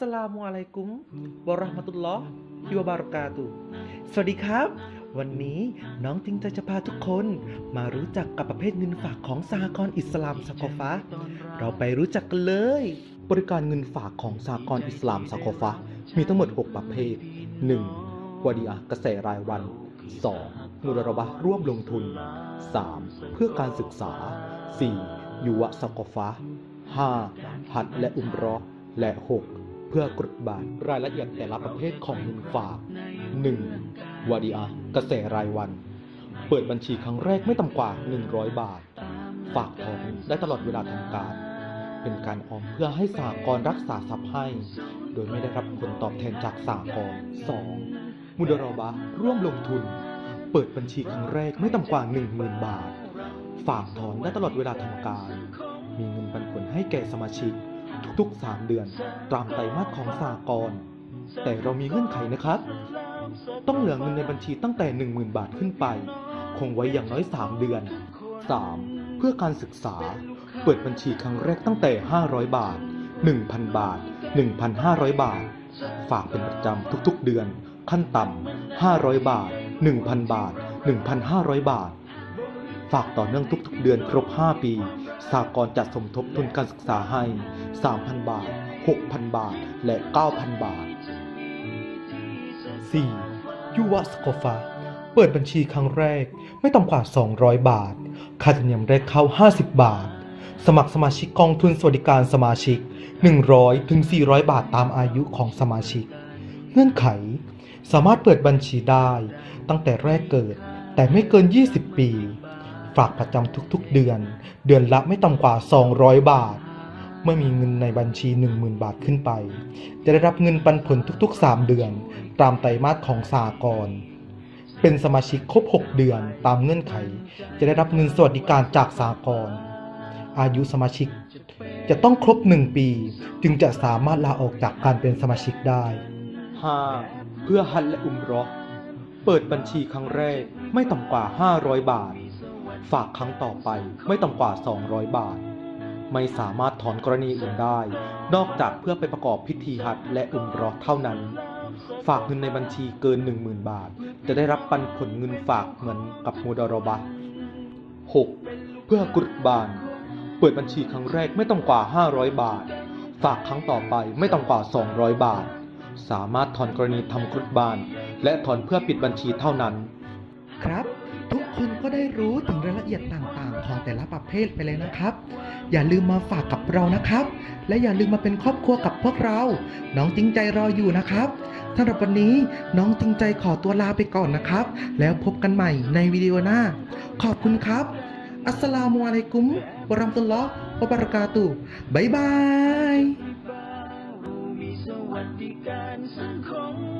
สลามุอะลัยกุมวะเราะห์มะตุลลอฮ์ฮิวะบารากาตุฮ์สวัสดีครับ วันนี้น้องจริงใจจะพาทุกคนมารู้จักกับประเภทเงินฝากของสหกรณ์อิสลามสกอฟะเราไปรู้จักกันเลย บริการเงินฝากของสหกรณ์อิสลามสกอฟะมีทั้งหมด 6 ประเภท 1. วดีอะห์เกษตรรายวัน 2. มุดาระบะห์ร่วมลงทุน 3. เพื่อการศึกษา 4. ยุวะสกอฟะ 5. ฮัจญ์และอุมเรอห์และ 6. เพื่อกรุบานรายละเอียดแต่ละประเภทของเงินฝาก 1. วาดีอะห์เกษรรายวัน เปิดบัญชีครั้งแรกไม่ต่ำกว่า 100 บาท ฝากถอนได้ตลอดเวลาทำการ เป็นการออมเพื่อให้สหกรรักษาทรัพย์ให้ โดยไม่ได้รับผลตอบแทนจากสหกร 2. มุดรอบะร่วมลงทุน เปิดบัญชีครั้งแรกไม่ต่ำกว่า 10,000 บาท ฝากถอนได้ตลอดเวลาทำการ มีเงินปันผลให้แก่สมาชิก ทุกๆ 3 เดือน ตามไตรมาสของสหกรณ์แต่เรามีเงื่อนไขนะครับ ต้องเหลือเงินในบัญชีตั้งแต่ 10,000 บาทขึ้นไป คงไว้อย่างน้อย 3 เดือน 3. เพื่อการศึกษา เปิดบัญชีครั้งแรกตั้งแต่ 500 บาท 1,000 บาท 1,500 บาท ฝากเป็นประจำทุกๆ เดือน ขั้นต่ำ500 บาท 1,000 บาท 1,500 บาท ฝากต่อเนื่องทุกๆ เดือนครบ 5 ปี สากลจัดสมทบทุนการศึกษาให้ 3,000 บาท 6,000 บาท และ 9,000 บาท 4. ยุวสกอฟา เปิดบัญชีครั้งแรก ไม่ต่ำกว่า 200 บาท ค่าธรรมเนียมแรกเข้า 50 บาท สมัครสมาชิกกองทุนสวัสดิการสมาชิก 100ถึง400 บาทตามอายุของสมาชิก เงื่อนไข สามารถเปิดบัญชีได้ ตั้งแต่แรกเกิด แต่ไม่เกิน 20 ปี ฝากประจำทุกๆเดือน เดือนละไม่ต่ำกว่า 200 บาท เมื่อมีเงินในบัญชี 10,000 บาทขึ้นไป จะได้รับเงินปันผลทุกๆ 3 เดือน ตามไตรมาสของสากลเป็นสมาชิกครบ 6 เดือนตามเงื่อนไข จะได้รับเงินสวัสดิการจากสากลอายุสมาชิกจะต้องครบ 1 ปี จึงจะสามารถลาออกจากการเป็นสมาชิกได้ 5. เพื่อฮัจญ์และอุมรอห์เปิดบัญชีครั้งแรกไม่ต่ำกว่า 500 บาท ฝากครั้งต่อไปไม่ต่ำกว่า 200 บาท ไม่สามารถถอนกรณีอื่นได้ นอกจากเพื่อไปประกอบพิธีฮัจญ์และอุมรอเท่านั้น ฝากเงินในบัญชีเกิน 10,000 บาท จะได้รับปันผลเงินฝากเหมือนกับมูดารบะห์ 6. เพื่อกุรบาน เปิดบัญชีครั้งแรกไม่ต่ำกว่า 500 บาท ฝากครั้งต่อไปไม่ต่ำกว่า 200 บาท สามารถถอนกรณีทำกุรบาน และถอนเพื่อปิดบัญชีเท่านั้น คนก็ได้รู้ถึงรายละเอียดต่างๆ ของแต่ละประเภทไปเลยนะครับ อย่าลืมมาฝากกับเรานะครับ และอย่าลืมมาเป็นครอบครัวกับพวกเรา น้องจริงใจรออยู่นะครับสำหรับวันนี้น้องจริงใจขอตัวลาไปก่อนนะครับ แล้วพบกันใหม่ในวิดีโอหน้า ขอบคุณครับ อัสสลามุอะลัยกุมวะเราะห์มะตุลลอฮ์วะบะเราะกาตุบ๊ายบาย สวัสดิการสังคม